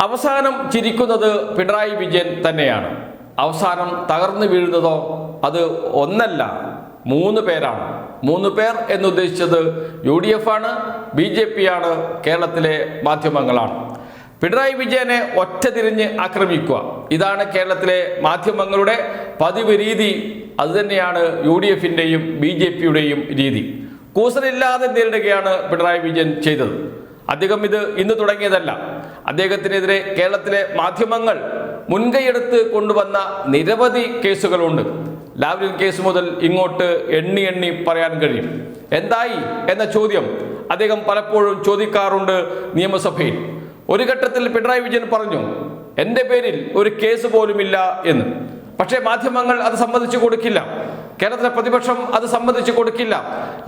അവസാനം ചിരിക്കുന്നത് പിണറായി വിജയൻ തന്നെയാണ്. അവസാനം തകർന്നു വീഴുന്നതോ അത് ഒന്നല്ല മൂന്ന് പേരാണ്. മൂന്ന് പേർ എന്നുദ്ദേശിച്ചത് യു ഡി എഫ് ആണ് ബി ജെ പി ആണ് കേരളത്തിലെ മാധ്യമങ്ങളാണ്. പിണറായി വിജയനെ ഒറ്റ തിരിഞ്ഞ് ആക്രമിക്കുക. ഇതാണ് കേരളത്തിലെ മാധ്യമങ്ങളുടെ പതിവ് രീതി. അതുതന്നെയാണ് യു ഡി എഫിന്റെയും ബി ജെ പിയുടെയും രീതി. കൂസലില്ലാതെ നേരിടുകയാണ് പിണറായി വിജയൻ ചെയ്തത്. അദ്ദേഹം ഇത് ഇന്ന് തുടങ്ങിയതല്ല. അദ്ദേഹത്തിനെതിരെ കേരളത്തിലെ മാധ്യമങ്ങൾ മുൻകൈയെടുത്ത് കൊണ്ടുവന്ന നിരവധി കേസുകളുണ്ട്. ലാവ്ലിൻ കേസ് മുതൽ ഇങ്ങോട്ട് എണ്ണി എണ്ണി പറയാൻ കഴിയും. എന്തായി എന്ന ചോദ്യം അദ്ദേഹം പലപ്പോഴും ചോദിക്കാറുണ്ട് നിയമസഭയിൽ. ഒരു ഘട്ടത്തിൽ പിണറായി വിജയൻ പറഞ്ഞു എന്റെ പേരിൽ ഒരു കേസ് പോലുമില്ല എന്ന്. പക്ഷേ മാധ്യമങ്ങൾ അത് സമ്മതിച്ചു കൊടുക്കില്ല. കേരളത്തിലെ പ്രതിപക്ഷം അത് സമ്മതിച്ചു കൊടുക്കില്ല.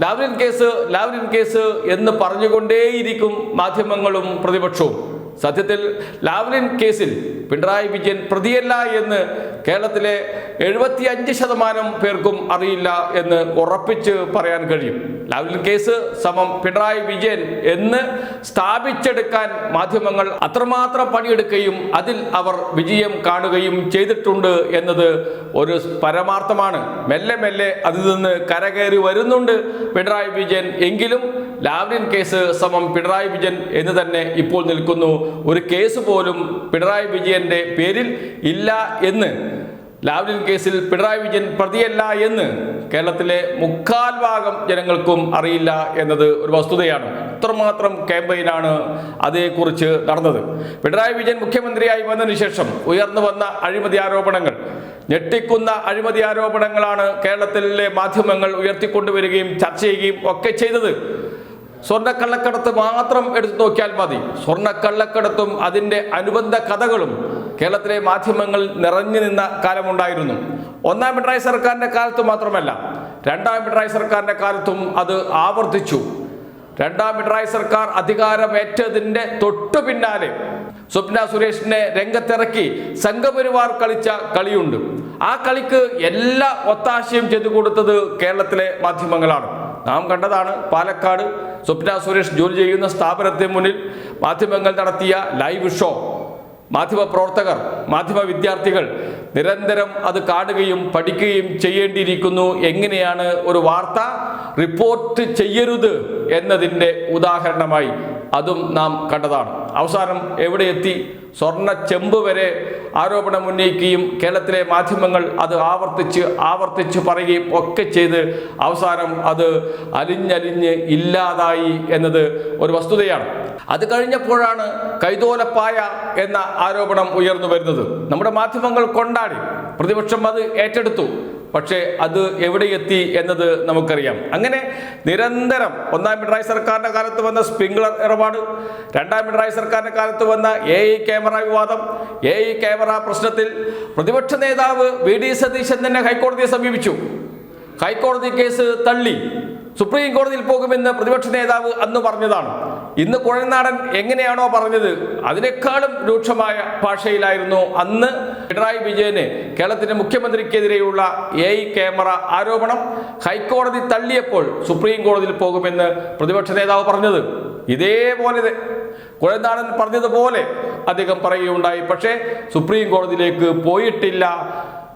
ലാവ്ലിൻ കേസ് ലാവ്ലിൻ കേസ് എന്ന് പറഞ്ഞുകൊണ്ടേയിരിക്കും മാധ്യമങ്ങളും പ്രതിപക്ഷവും. സത്യത്തിൽ ലാവ്ലിൻ കേസിൽ പിണറായി വിജയൻ പ്രതിയല്ല എന്ന് കേരളത്തിലെ എഴുപത്തി അഞ്ച് ശതമാനം പേർക്കും അറിയില്ല എന്ന് ഉറപ്പിച്ച് പറയാൻ കഴിയും. ലാവ്ലിൻ കേസ് സമം പിണറായി വിജയൻ എന്ന് സ്ഥാപിച്ചെടുക്കാൻ മാധ്യമങ്ങൾ അത്രമാത്രം പണിയെടുക്കുകയും അതിൽ അവർ വിജയം കാണുകയും ചെയ്തിട്ടുണ്ട് എന്നത് ഒരു പരമാർത്ഥമാണ്. മെല്ലെ മെല്ലെ അതിൽ നിന്ന് കരകയറി വരുന്നുണ്ട് പിണറായി വിജയൻ എങ്കിലും ലാവ്ലിൻ കേസ് സമം പിണറായി വിജയൻ എന്ന് തന്നെ ഇപ്പോൾ നിൽക്കുന്നു. ഒരു കേസ് പോലും പിണറായി വിജയന്റെ പേരിൽ ഇല്ല എന്ന് ലാവ്ലിൻ കേസിൽ പിണറായി വിജയൻ പ്രതിയല്ല എന്ന് കേരളത്തിലെ മുക്കാൽ ഭാഗം ജനങ്ങൾക്കും അറിയില്ല എന്നത് ഒരു വസ്തുതയാണ്. അത്രമാത്രം ക്യാമ്പയിനാണ് അതേക്കുറിച്ച് നടന്നത്. പിണറായി വിജയൻ മുഖ്യമന്ത്രിയായി വന്നതിന് ശേഷം ഉയർന്നു വന്ന അഴിമതി ആരോപണങ്ങൾ ഞെട്ടിക്കുന്ന അഴിമതി ആരോപണങ്ങളാണ് കേരളത്തിലെ മാധ്യമങ്ങൾ ഉയർത്തിക്കൊണ്ടുവരികയും ചർച്ച ചെയ്യുകയും ഒക്കെ ചെയ്തത്. സ്വർണക്കള്ളക്കടത്ത് മാത്രം എടുത്തു നോക്കിയാൽ മതി. സ്വർണക്കള്ളക്കടത്തും അതിന്റെ അനുബന്ധ കഥകളും കേരളത്തിലെ മാധ്യമങ്ങൾ നിറഞ്ഞു നിന്ന കാലമുണ്ടായിരുന്നു. ഒന്നാം പിണറായി സർക്കാരിന്റെ കാലത്ത് മാത്രമല്ല രണ്ടാം പിണറായി സർക്കാരിന്റെ കാലത്തും അത് ആവർത്തിച്ചു. രണ്ടാം പിണറായി സർക്കാർ അധികാരമേറ്റതിന്റെ തൊട്ടു പിന്നാലെ സ്വപ്ന സുരേഷിനെ രംഗത്തിറക്കി സംഘപരിവാർ കളിച്ച കളിയുണ്ട്. ആ കളിക്ക് എല്ലാ ഒത്താശയും ചെയ്തു കൊടുത്തത് കേരളത്തിലെ മാധ്യമങ്ങളാണ്. നാം കണ്ടതാണ് പാലക്കാട് സ്വപ്ന സുരേഷ് ജോലി ചെയ്യുന്ന സ്ഥാപനത്തിന് മുന്നിൽ മാധ്യമങ്ങൾ നടത്തിയ ലൈവ് ഷോ. മാധ്യമ പ്രവർത്തകർ മാധ്യമ വിദ്യാർത്ഥികൾ നിരന്തരം അത് കാണുകയും പഠിക്കുകയും ചെയ്യേണ്ടിയിരിക്കുന്നു. എങ്ങനെയാണ് ഒരു വാർത്ത റിപ്പോർട്ട് ചെയ്യരുത് എന്നതിന്റെ ഉദാഹരണമായി അതും നാം കണ്ടതാണ്. അവസാനം എവിടെ എത്തി? സ്വർണ ചെമ്പ് വരെ ആരോപണം ഉന്നയിക്കുകയും കേരളത്തിലെ മാധ്യമങ്ങൾ അത് ആവർത്തിച്ച് ആവർത്തിച്ച് പറയുകയും ഒക്കെ ചെയ്ത് അവസാനം അത് അലിഞ്ഞലിഞ്ഞ് ഇല്ലാതായി എന്നത് ഒരു വസ്തുതയാണ്. അത് കഴിഞ്ഞപ്പോഴാണ് കൈതോലപ്പായ എന്ന ആരോപണം ഉയർന്നു വരുന്നത്. നമ്മുടെ മാധ്യമങ്ങൾ കൊണ്ടാടി. പ്രതിപക്ഷം അത് ഏറ്റെടുത്തു. പക്ഷേ അത് എവിടെ എത്തി എന്നത് നമുക്കറിയാം. അങ്ങനെ നിരന്തരം ഒന്നാം പിണറായി സർക്കാരിന്റെ കാലത്ത് വന്ന സ്പ്രിംഗ്ലർ ഇടപാട് രണ്ടാം പിണറായി സർക്കാരിന്റെ കാലത്ത് വന്ന എ ഐ ക്യാമറ വിവാദം എ ഐ ക്യാമറ പ്രശ്നത്തിൽ പ്രതിപക്ഷ നേതാവ് വി ഡി സതീശൻ തന്നെ ഹൈക്കോടതിയെ സമീപിച്ചു. ഹൈക്കോടതി കേസ് തള്ളി. സുപ്രീം കോടതിയിൽ പോകുമെന്ന് പ്രതിപക്ഷ നേതാവ് അന്ന് പറഞ്ഞതാണ്. ഇന്ന് കുഴൽനാടൻ എങ്ങനെയാണോ പറഞ്ഞത് അതിനേക്കാളും രൂക്ഷമായ ഭാഷയിലായിരുന്നു അന്ന് പിണറായി വിജയന് കേരളത്തിന്റെ മുഖ്യമന്ത്രിക്കെതിരെയുള്ള എ ക്യാമറ ആരോപണം ഹൈക്കോടതി തള്ളിയപ്പോൾ സുപ്രീം കോടതിയിൽ പോകുമെന്ന് പ്രതിപക്ഷ നേതാവ് പറഞ്ഞത്. ഇതേപോലെ കുഴന്താടൻ പറഞ്ഞതുപോലെ അദ്ദേഹം പറയുകയുണ്ടായി. പക്ഷേ സുപ്രീം കോടതിയിലേക്ക് പോയിട്ടില്ല.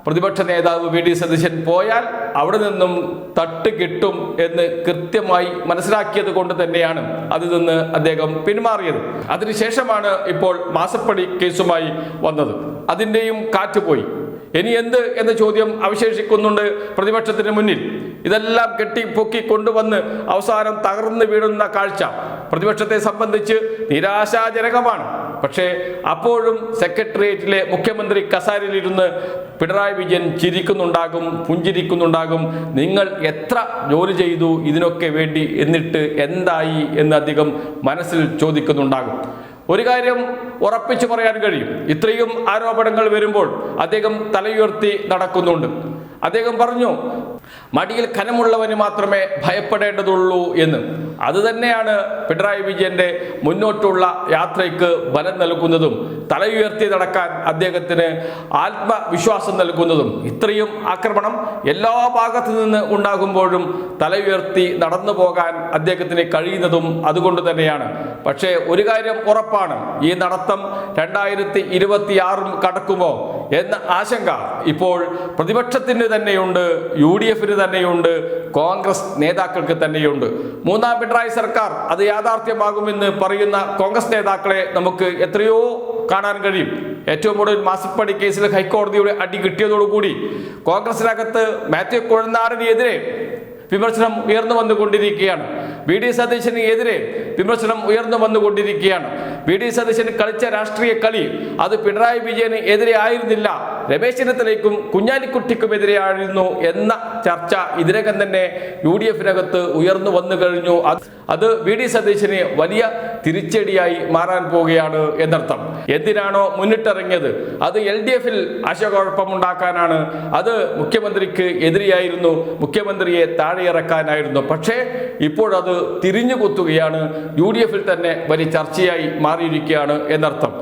പ്രതിപക്ഷ നേതാവ് വി ഡി സതീശൻ പോയാൽ അവിടെ നിന്നും തട്ട് കിട്ടും എന്ന് കൃത്യമായി മനസ്സിലാക്കിയത് കൊണ്ട് തന്നെയാണ് അതിൽ നിന്ന് അദ്ദേഹം പിന്മാറിയത്. അതിനുശേഷമാണ് ഇപ്പോൾ മാസപ്പടി കേസുമായി വന്നത്. അതിന്റെയും കാറ്റുപോയി ഇനി എന്ത് എന്ന ചോദ്യം അവശേഷിക്കുന്നുണ്ട് പ്രതിപക്ഷത്തിന് മുന്നിൽ. ഇതെല്ലാം കെട്ടി പൊക്കി കൊണ്ടുവന്ന് അവസാനം തകർന്നു വീഴുന്ന കാഴ്ച. പ്രതിപക്ഷത്തെ സംബന്ധിച്ച് നിരാശാജനകമാണ്. പക്ഷേ അപ്പോഴും സെക്രട്ടേറിയറ്റിലെ മുഖ്യമന്ത്രി കസാരിലിരുന്ന് പിണറായി വിജയൻ ചിരിക്കുന്നുണ്ടാകും പുഞ്ചിരിക്കുന്നുണ്ടാകും. നിങ്ങൾ എത്ര ജോലി ചെയ്തു ഇതിനൊക്കെ വേണ്ടി എന്നിട്ട് എന്തായി എന്ന് അധികം മനസ്സിൽ ചോദിക്കുന്നുണ്ടാകും. ഒരു കാര്യം ഉറപ്പിച്ചു പറയാൻ കഴിയും. ഇത്രയും ആരോപണങ്ങൾ വരുമ്പോൾ അദ്ദേഹം തലയുയർത്തി നടക്കുന്നുണ്ട്. അദ്ദേഹം പറഞ്ഞു മടിയിൽ കനമുള്ളവന് മാത്രമേ ഭയപ്പെടേണ്ടതുള്ളൂ എന്ന്. അത് തന്നെയാണ് പിണറായി വിജയന്റെ മുന്നോട്ടുള്ള യാത്രയ്ക്ക് ബലം നൽകുന്നതും തലയുയർത്തി നടക്കാൻ അദ്ദേഹത്തിന് ആത്മവിശ്വാസം നൽകുന്നതും. ഇത്രയും ആക്രമണം എല്ലാ ഭാഗത്തു നിന്ന് ഉണ്ടാകുമ്പോഴും തലയുയർത്തി നടന്നു പോകാൻ അദ്ദേഹത്തിന് കഴിയുന്നതും അതുകൊണ്ട് തന്നെയാണ്. പക്ഷേ ഒരു കാര്യം ഉറപ്പാണ്. ഈ നടത്തം രണ്ടായിരത്തി ഇരുപത്തി ആറും കടക്കുമോ? എന്ന ആശങ്ക ഇപ്പോൾ പ്രതിപക്ഷത്തിന് തന്നെയുണ്ട് യു ഡി എഫിന് തന്നെയുണ്ട് കോൺഗ്രസ് നേതാക്കൾക്ക് തന്നെയുണ്ട്. മൂന്നാം പിണറായി സർക്കാർ അത് യാഥാർത്ഥ്യമാകുമെന്ന് പറയുന്ന കോൺഗ്രസ് നേതാക്കളെ നമുക്ക് എത്രയോ കാണാൻ കഴിയും. ഏറ്റവും കൂടുതൽ മാസപ്പടി കേസിൽ ഹൈക്കോടതിയുടെ അടി കിട്ടിയതോടുകൂടി കോൺഗ്രസിനകത്ത് മാത്യു കുഴനാടിനെതിരെ വിമർശനം ഉയർന്നു വന്നുകൊണ്ടിരിക്കുകയാണ്. വി ഡി സതീശന് എതിരെ വിമർശനം ഉയർന്നു വന്നുകൊണ്ടിരിക്കുകയാണ്. വി ഡി സതീശൻ കളിച്ച രാഷ്ട്രീയ കളി അത് പിണറായി വിജയന് എതിരെ ആയിരുന്നില്ല. രമേശ് ചെന്നിത്തലയ്ക്കും കുഞ്ഞാലിക്കുട്ടിക്കുമെതിരെയായിരുന്നു എന്ന ചർച്ച ഇതിനകം തന്നെ യു ഡി എഫിനകത്ത് ഉയർന്നു വന്നു കഴിഞ്ഞു. അത് വി ഡി സതീശന് വലിയ തിരിച്ചടിയായി മാറാൻ പോവുകയാണ് എന്നർത്ഥം. എന്തിനാണോ മുന്നിട്ടിറങ്ങിയത്? അത് എൽ ഡി എഫിൽ ആശയക്കുഴപ്പമുണ്ടാക്കാനാണ്. അത് മുഖ്യമന്ത്രിക്ക് എതിരെയായിരുന്നു. മുഖ്യമന്ത്രിയെ താഴെയിറക്കാനായിരുന്നു. പക്ഷേ ഇപ്പോഴത് തിരിഞ്ഞു കുത്തുകയാണ് യു ഡി എഫിൽ തന്നെ വലിയ ചർച്ചയായി മാറിയിരിക്കുകയാണ് എന്നർത്ഥം.